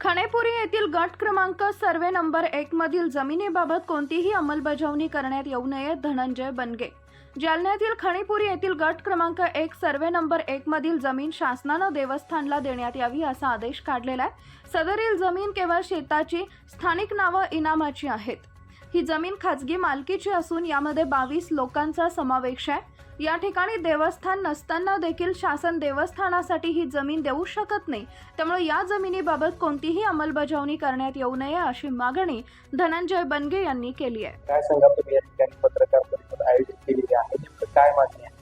खणेपुरी येथील गट क्रमांक सर्वे नंबर एक मधील जमिनीबाबत कोणतीही अंमलबजावणी करण्यात येऊ नये धनंजय बनगे. जालन्यातील खणीपुरी येथील गट क्रमांक एक सर्वे नंबर एक मधील जमीन शासनानं देवस्थानला देण्यात यावी असा आदेश काढलेला आहे. सदरील जमीन केवळ शेताची स्थानिक नावं इनामाची आहेत. ही जमीन खाजगी मालकीची असून यामध्ये बावीस लोकांचा समावेश आहे. या ठिकाणी देवस्थान नसताना देखील शासन देवस्थानासाठी ही जमीन देऊ शकत नाही. त्यामुळे या जमिनीबाबत कोणतीही अंमलबजावणी करण्यात येऊ नये अशी मागणी धनंजय बनगे यांनी केली आहे. काय सांगा तुम्ही या ठिकाणी पत्रकार परिषद आयोजित केलेली आहे? नेमकं काय मागणी आहे?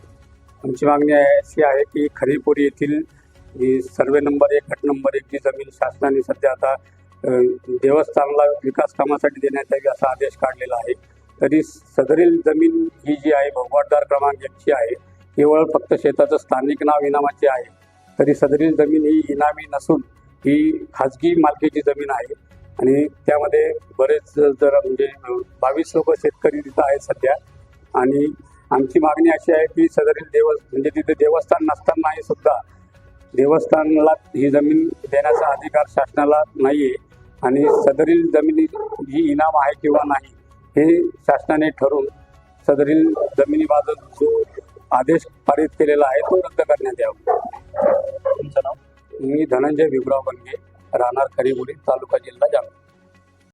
आमची मागणी अशी आहे की खरीपुरी येथील जी सर्वे नंबर एक गट नंबर एक जी जमीन शासनाने सध्या आता देवस्थानला विकास कामासाठी देण्यात यावी असा आदेश काढलेला आहे. तरी सदरील जमीन ही जी आहे भोगवाटदार क्रमांक एकची आहे केवळ फक्त शेताचं स्थानिक नाव इनामाचे आहे. तरी सदरील जमीन ही इनामी नसून ही खाजगी मालकीची जमीन आहे. आणि त्यामध्ये बरेच जर म्हणजे बावीस लोक शेतकरी तिथं आहेत सध्या. आणि आमची मागणी अशी आहे की सदरील देव म्हणजे तिथे देवस्थान नसतानाही सुद्धा देवस्थानला ही जमीन देण्याचा अधिकार शासनाला नाही आहे आणि सदरील जमिनी ही इनाम आहे किंवा नाही हे शासनाने ठरवून सदरील जमिनीबाबत जो आदेश पारित केलेला आहे तो रद्द करण्यात यावा. तुमचं नाव? मी धनंजय भिमराव बनगे राहणार खरीपुरी तालुका जिल्हा जालना.